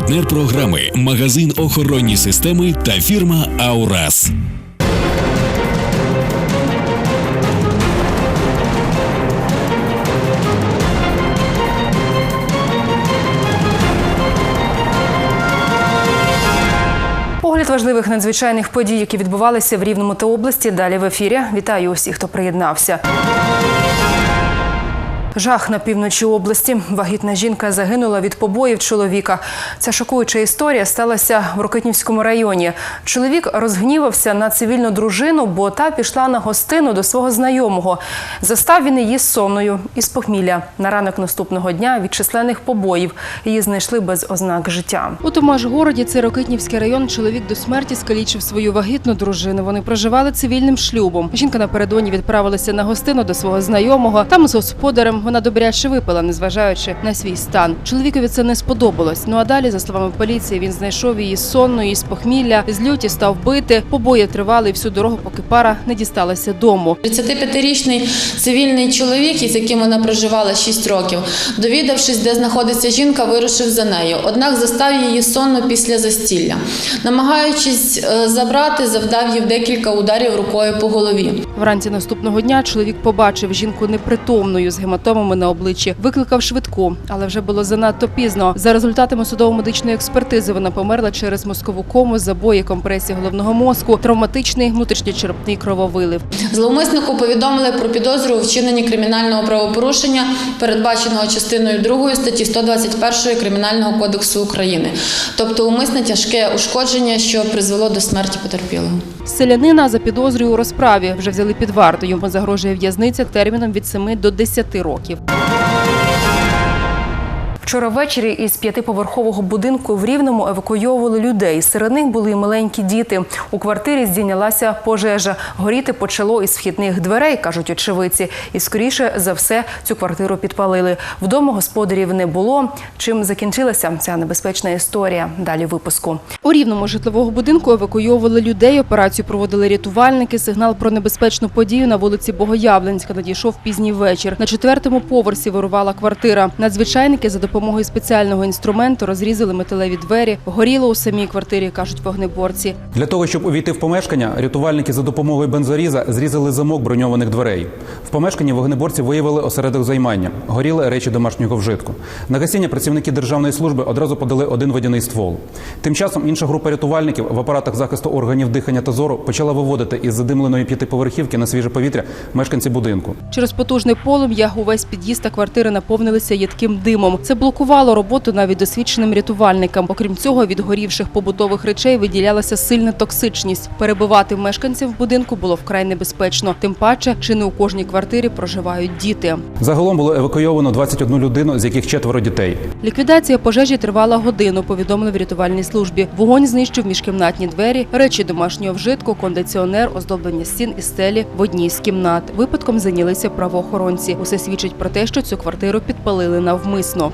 Партнер програми магазин охоронні системи та фірма Аурас. Огляд важливих надзвичайних подій, які відбувалися в Рівному та області. Далі в ефірі. Вітаю усіх, хто приєднався. Жах на півночі області. Вагітна жінка загинула від побоїв чоловіка. Ця шокуюча історія сталася в Рокитнівському районі. Чоловік розгнівався на цивільну дружину, бо та пішла на гостину до свого знайомого. Застав він її сонною із похмілля. На ранок наступного дня від численних побоїв її знайшли без ознак життя. У Томашгороді, це Рокитнівський район, чоловік до смерті скалічив свою вагітну дружину. Вони проживали цивільним шлюбом. Жінка напередодні відправилася на гостину до свого знайомого. Там з господарем вона добряче випила, незважаючи на свій стан. Чоловікові це не сподобалось. Ну а далі, за словами поліції, він знайшов її сонною із похмілля, з люті став бити. Побої тривали всю дорогу, поки пара не дісталася дому. 35-річний цивільний чоловік, із яким вона проживала 6 років, довідавшись, де знаходиться жінка, вирушив за нею. Однак застав її сонно після застілля. Намагаючись е, забрати, завдав їй декілька ударів рукою по голові. Вранці наступного дня чоловік побачив жінку непритомною з гематомами на обличчі, викликав швидку, але вже було занадто пізно. За результатами судово-медичної експертизи вона померла через мозкову кому, забої компресії головного мозку, травматичний внутрішньочерепний крововилив. Зловмиснику повідомили про підозру у вчиненні кримінального правопорушення, передбаченого частиною 2 статті 121 Кримінального кодексу України, тобто умисне тяжке ушкодження, що призвело до смерті потерпілого. Селянина за підозрою у розправі вже взяли під варту. Йому загрожує в'язниця терміном від 7 до 10 років років. Вчора ввечері із п'ятиповерхового будинку в Рівному евакуйовували людей. Серед них були й маленькі діти. У квартирі здійнялася пожежа. Горіти почало із вхідних дверей, кажуть очевидці. І скоріше за все цю квартиру підпалили. Вдома господарів не було. Чим закінчилася ця небезпечна історія? Далі випуску. У рівному житлового будинку евакуйовували людей. Операцію проводили рятувальники. Сигнал про небезпечну подію на вулиці Богоявленська надійшов пізній вечір. На четвертому поверсі вирувала квартира. Надзвичайники за допомогою спеціального інструменту розрізали металеві двері. Горіло у самій квартирі, кажуть вогнеборці. Для того, щоб увійти в помешкання, рятувальники за допомогою бензоріза зрізали замок броньованих дверей. В помешканні вогнеборці виявили осередок займання, горіли речі домашнього вжитку. На гасіння працівники державної служби одразу подали один водяний ствол. Тим часом інша група рятувальників в апаратах захисту органів дихання та зору почала виводити із задимленої п'ятиповерхівки на свіже повітря мешканці будинку. Через потужне полум'я увесь під'їзд та квартири наповнилися їдким димом. Це блокувало роботу навіть досвідченим рятувальникам. Окрім цього, від горівших побутових речей виділялася сильна токсичність. Перебивати мешканців в будинку було вкрай небезпечно. Тим паче, чи не у кожній квартирі проживають діти. Загалом було евакуйовано 21 людину, з яких четверо дітей. Ліквідація пожежі тривала годину, повідомили в рятувальній службі. Вогонь знищив міжкімнатні двері, речі домашнього вжитку, кондиціонер, оздоблення стін і стелі в одній з кімнат. Випадком зайнялися правоохоронці. Усе свідчить про те, що цю квартиру підпалили навмисно.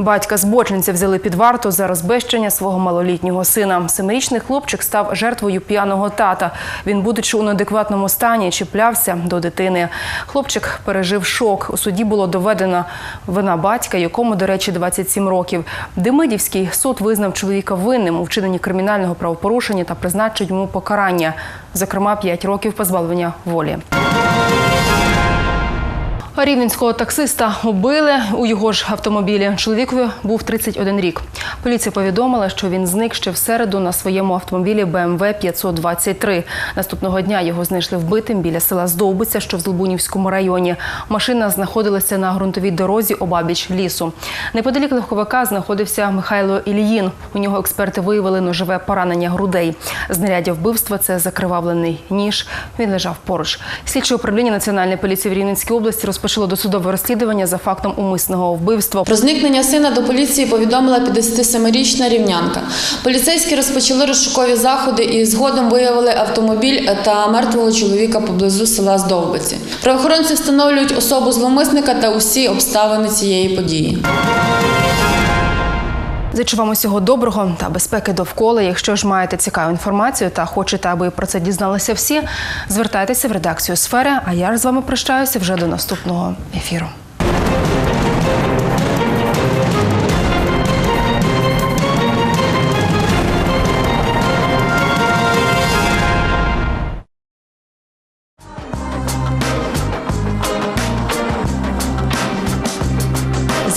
Батька збочинця взяли під варту за розбещення свого малолітнього сина. Семирічний хлопчик став жертвою п'яного тата. Він, будучи у неадекватному стані, чіплявся до дитини. Хлопчик пережив шок. У суді було доведено вина батька, якому, до речі, 27 років. Демидівський суд визнав чоловіка винним у вчиненні кримінального правопорушення та призначив йому покарання, зокрема 5 років позбавлення волі. Рівненського таксиста убили у його ж автомобілі. Чоловікові був 31 рік. Поліція повідомила, що він зник ще в середу на своєму автомобілі BMW 523. Наступного дня його знайшли вбитим біля села Здовбиця, що в Злобунівському районі. Машина знаходилася на ґрунтовій дорозі обабіч лісу. Неподалік легковика знаходився Михайло Ільїн. У нього експерти виявили ножове поранення грудей. Знаряддя вбивства це закривавлений ніж. Він лежав поруч. Слідче управління Національної поліції в Рівненській області розпочало досудове розслідування за фактом умисного вбивства. Про зникнення сина до поліції повідомила 57-річна рівнянка. Поліцейські розпочали розшукові заходи і згодом виявили автомобіль та мертвого чоловіка поблизу села Здовбиці. Правоохоронці встановлюють особу зловмисника та усі обставини цієї події. Зичу вам усього доброго та безпеки довкола. Якщо ж маєте цікаву інформацію та хочете, аби про це дізналися всі, звертайтеся в редакцію сфери. А я ж з вами прощаюся вже до наступного ефіру.